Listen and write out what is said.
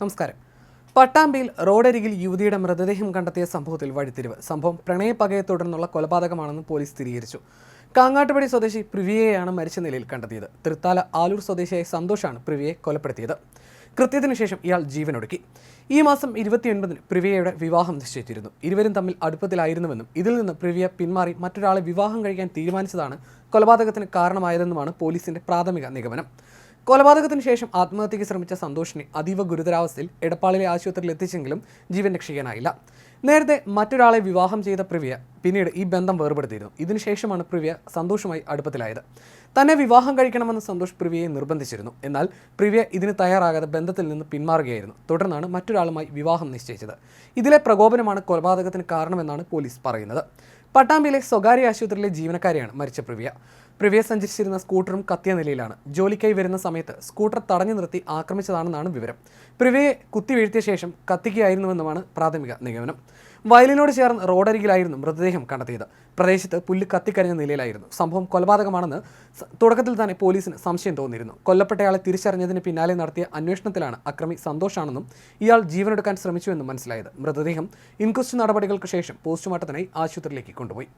നമസ്കാരം. പട്ടാമ്പിയിൽ റോഡരികിൽ യുവതിയുടെ മൃതദേഹം കണ്ടെത്തിയ സംഭവത്തിൽ വഴിത്തിരിവ്. സംഭവം പ്രണയപ്പകയെ തുടർന്നുള്ള കൊലപാതകമാണെന്ന് പോലീസ് സ്ഥിരീകരിച്ചു. കാങ്ങാട്ടുപടി സ്വദേശി പ്രിവിയെയാണ് മരിച്ച നിലയിൽ കണ്ടെത്തിയത്. തൃത്താല ആലൂർ സ്വദേശിയായ സന്തോഷാണ് പ്രിവിയെ കൊലപ്പെടുത്തിയത്. കൃത്യത്തിനു ശേഷം ഇയാൾ ജീവനൊടുക്കി. ഈ മാസം ഇരുപത്തിയൊൻപതിന് പ്രിവിയയുടെ വിവാഹം നിശ്ചയിച്ചിരുന്നു. ഇരുവരും തമ്മിൽ അടുപ്പത്തിലായിരുന്നുവെന്നും ഇതിൽ നിന്ന് പ്രിവിയ പിന്മാറി മറ്റൊരാളെ വിവാഹം കഴിക്കാൻ തീരുമാനിച്ചതാണ് കൊലപാതകത്തിന് കാരണമായതെന്നുമാണ് പോലീസിന്റെ പ്രാഥമിക നിഗമനം. കൊലപാതകത്തിന് ശേഷം ആത്മഹത്യയ്ക്ക് ശ്രമിച്ച സന്തോഷിനെ അതീവ ഗുരുതരാവസ്ഥയിൽ എടപ്പാളിലെ ആശുപത്രിയിൽ എത്തിച്ചെങ്കിലും ജീവൻ രക്ഷിക്കാനായില്ല. നേരത്തെ മറ്റൊരാളെ വിവാഹം ചെയ്ത പ്രിവ്യ പിന്നീട് ഈ ബന്ധം വേർപെടുത്തിയിരുന്നു. ഇതിനുശേഷമാണ് പ്രിവ്യ സന്തോഷുമായി അടുപ്പത്തിലായത്. തന്നെ വിവാഹം കഴിക്കണമെന്ന് സന്തോഷ് പ്രിവ്യയെ നിർബന്ധിച്ചിരുന്നു. എന്നാൽ പ്രിവ്യ ഇതിന് തയ്യാറാകാതെ ബന്ധത്തിൽ നിന്ന് പിന്മാറുകയായിരുന്നു. തുടർന്നാണ് മറ്റൊരാളുമായി വിവാഹം നിശ്ചയിച്ചത്. ഇതിലെ പ്രകോപനമാണ് കൊലപാതകത്തിന് കാരണമെന്നാണ് പോലീസ് പറയുന്നത്. പട്ടാമ്പിയിലെ സ്വകാര്യ ആശുപത്രിയിലെ ജീവനക്കാരിയാണ് മരിച്ച പ്രിവ്യ. പ്രിവ്യ സഞ്ചരിച്ചിരുന്ന സ്കൂട്ടറും കത്തിയ നിലയിലാണ്. ജോലിക്കായി വരുന്ന സമയത്ത് സ്കൂട്ടർ തടഞ്ഞു നിർത്തി ആക്രമിച്ചതാണെന്നാണ് വിവരം. പ്രിവ്യയെ കുത്തി വീഴ്ത്തിയ ശേഷം കത്തിക്കുകയായിരുന്നുവെന്നുമാണ് പ്രാഥമിക നിഗമനം. വയലിനോട് ചേർന്ന് റോഡരികിലായിരുന്നു മൃതദേഹം കണ്ടെത്തിയത്. പ്രദേശത്ത് പുല്ല് കത്തിക്കരിഞ്ഞ നിലയിലായിരുന്നു. സംഭവം കൊലപാതകമാണെന്ന് തുടക്കത്തിൽ തന്നെ പോലീസിന് സംശയം തോന്നിയിരുന്നു. കൊല്ലപ്പെട്ടയാളെ തിരിച്ചറിഞ്ഞതിന് പിന്നാലെ നടത്തിയ അന്വേഷണത്തിലാണ് അക്രമി സന്തോഷാണെന്നും ഇയാൾ ജീവനെടുക്കാൻ ശ്രമിച്ചുവെന്നും മനസ്സിലായത്. മൃതദേഹം ഇൻക്വസ്റ്റ് നടപടികൾക്ക് ശേഷം പോസ്റ്റ്മോർട്ടത്തിനായി ആശുപത്രിയിലേക്ക് കൊണ്ടുപോയി.